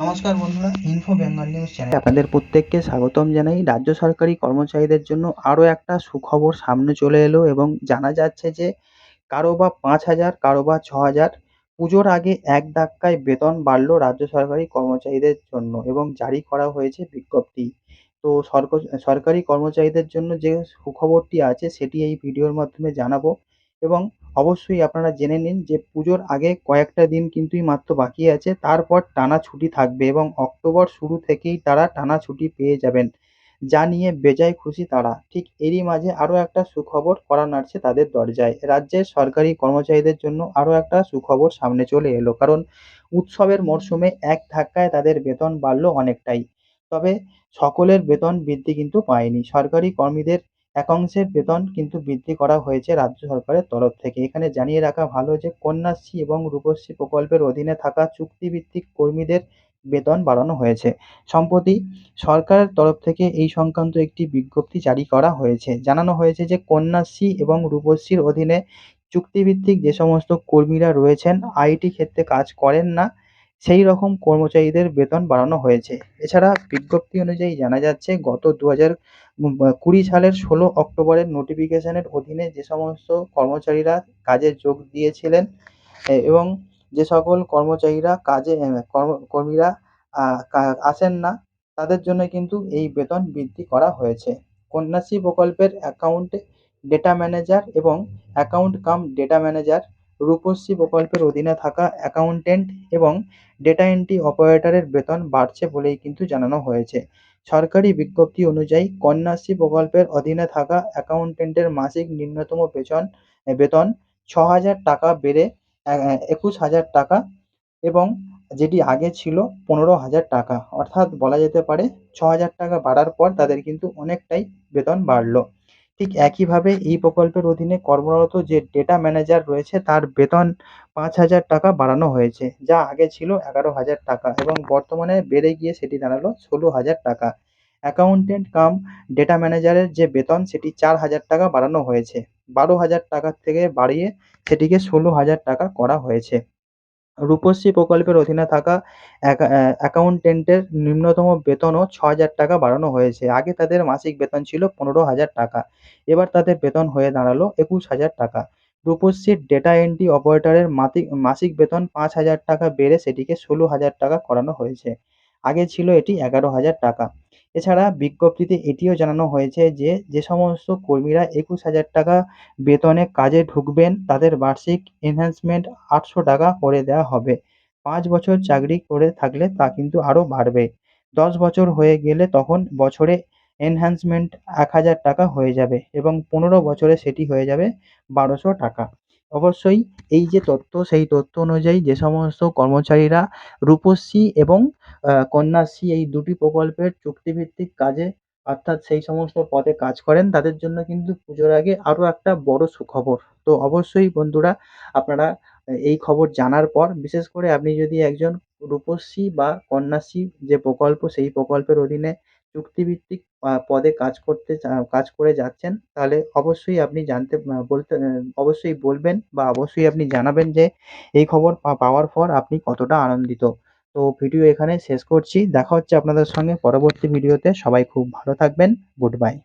নমস্কার বন্ধুরা info Bengal news চ্যানেলে আপনাদের প্রত্যেককে স্বাগতম জানাই। রাজ্য সরকারি কর্মচারীদের জন্য আরও একটা সুখবর সামনে চলে এলো এবং জানা যাচ্ছে যে, কারও বা পাঁচ হাজার, কারও বা ছ হাজার পুজোর আগে এক ধাক্কায় বেতন বাড়লো রাজ্য সরকারি কর্মচারীদের জন্য এবং জারি করা হয়েছে বিজ্ঞপ্তি। তো সরকারি কর্মচারীদের জন্য যে সুখবরটি আছে, সেটি এই ভিডিওর মাধ্যমে জানাব এবং অবশ্যই আপনারা জেনে নিন যে পুজোর আগে কয়েকটা দিন কিন্তুই মাত্র বাকি আছে, তারপর টানা ছুটি থাকবে এবং অক্টোবর শুরু থেকেই তারা টানা ছুটি পেয়ে যাবেন। যা নিয়ে বেজায় খুশি তারা। ঠিক এরই মাঝে আরও একটা সুখবর কড়া নাড়ছে তাদের দরজায়। রাজ্যের সরকারি কর্মচারীদের জন্য আরও একটা সুখবর সামনে চলে এলো, কারণ উৎসবের মরশুমে এক ধাক্কায় তাদের বেতন বাড়লো অনেকটাই। তবে সকলের বেতন বৃদ্ধি কিন্তু পায়নি। সরকারি কর্মীদের একাংশের বেতন কিন্তু বৃদ্ধি করা হয়েছে রাজ্য সরকারের তরফ থেকে। এখানে জানিয়ে রাখা ভালো যে কন্যাশ্রী এবং রূপশ্রী প্রকল্পের অধীনে থাকা চুক্তিভিত্তিক কর্মীদের বেতন বাড়ানো হয়েছে। সম্প্রতি সরকারের তরফ থেকে এই সংক্রান্ত একটি বিজ্ঞপ্তি জারি করা হয়েছে। জানানো হয়েছে যে কন্যাশ্রী এবং রূপশ্রীর অধীনে চুক্তিভিত্তিক যে সমস্ত কর্মীরা রয়েছেন, আইটি ক্ষেত্রে কাজ করেন না সেই রকম কর্মচারীদের বেতন বাড়ানো হয়েছে। এছাড়া বিজ্ঞপ্তি অনুযায়ী জানা যাচ্ছে, গত দু হাজার কুড়ি সালের ষোলো অক্টোবরের নোটিফিকেশনের অধীনে যে সমস্ত কর্মচারীরা কাজে যোগ দিয়েছিলেন এবং যে সকল কর্মচারীরা কাজে কর্ম, কর্মীরা আসেন না, তাদের জন্য কিন্তু এই বেতন বৃদ্ধি করা হয়েছে। কন্যাশ্রী প্রকল্পের অ্যাকাউন্টে ডেটা ম্যানেজার এবং account cum data manager Rupashree প্রকল্পের অধীনে থাকা অ্যাকাউন্টেন্ট এবং ডেটা এন্ট্রি অপারেটরের বেতন বাড়ছে বলেই কিন্তু জানানো হয়েছে। সরকারি বিজ্ঞপ্তি অনুযায়ী কন্যাশ্রী প্রকল্পের অধীনে থাকা অ্যাকাউন্টেন্টের মাসিক নিম্নতম বেতন বেতন ছ হাজার টাকা বেড়ে একুশ হাজার টাকা এবং যেটি আগে ছিল পনেরো হাজার টাকা। অর্থাৎ বলা যেতে পারে ছ হাজার টাকা বাড়ার পর তাদের কিন্তু অনেকটাই বেতন বাড়লো। ঠিক একইভাবে এই প্রকল্পের অধীনে কর্মরত যে ডেটা ম্যানেজার রয়েছে, তার বেতন পাঁচ হাজার টাকা বাড়ানো হয়েছে, যা আগে ছিল এগারো হাজার টাকা এবং বর্তমানে বেড়ে গিয়ে সেটি দাঁড়াল ষোলো হাজার টাকা। অ্যাকাউন্টেন্ট কাম ডেটা ম্যানেজারের যে বেতন, সেটি চার হাজার টাকা বাড়ানো হয়েছে। বারো হাজার টাকার থেকে বাড়িয়ে সেটিকে ষোলো হাজার টাকা করা হয়েছে। রূপশ্রী প্রকল্পের অধীনে থাকা অ্যাকাউন্টেন্টের নিম্নতম বেতনও ছ হাজার টাকা বাড়ানো হয়েছে। আগে তাদের মাসিক বেতন ছিল পনেরো হাজার টাকা। এবার তাদের বেতন হয়ে দাঁড়াল একুশ হাজার টাকা। রূপশ্রীর ডেটা এন্ট্রি অপারেটরের মাসিক বেতন পাঁচ হাজার টাকা বেড়ে সেটিকে ষোলো হাজার টাকা করানো হয়েছে। আগে ছিল এটি এগারো হাজার টাকা। এছাড়া বিজ্ঞপ্তিতে এটিও জানানো হয়েছে যে যে সমস্ত কর্মীরা একুশ হাজার টাকা বেতনে কাজে ঢুকবেন, তাদের বার্ষিক এনহ্যান্সমেন্ট আটশো টাকা করে দেওয়া হবে। পাঁচ বছর চাকরি করে থাকলে তা কিন্তু আরও বাড়বে। দশ বছর হয়ে গেলে তখন বছরে এনহ্যান্সমেন্ট এক হাজার টাকা হয়ে যাবে এবং পনেরো বছরে সেটি হয়ে যাবে বারোশো টাকা। অবশ্যই এই যে তথ্য সেই তথ্য অনুযায়ী যে সমস্ত কর্মচারীরা রূপশ্রী এবং কন্যাশ্রী এই দুটি প্রকল্পের চুক্তিভিত্তিক কাজে, অর্থাৎ সেই সমস্ত পদে কাজ করেন, তাদের জন্য কিন্তু পুজোর আগে আরও একটা বড় সুখবর। তো অবশ্যই বন্ধুরা, আপনারা এই খবর জানার পর, বিশেষ করে আপনি যদি একজন রূপশ্রী বা কন্যাশ্রী যে প্রকল্প, সেই প্রকল্পের অধীনে চুক্তিভিত্তিক পদে কাজ করতে কাজ করে যাচ্ছেন, তাহলে অবশ্যই আপনি জানতে বলতে অবশ্যই বলবেন বা অবশ্যই আপনি জানাবেন যে এই খবর পাওয়ার পর আপনি কতটা আনন্দিত। তো ভিডিও এখানে শেষ করছি। দেখা হচ্ছে আপনাদের সঙ্গে পরবর্তী ভিডিওতে। সবাই খুব ভালো থাকবেন। Good bye.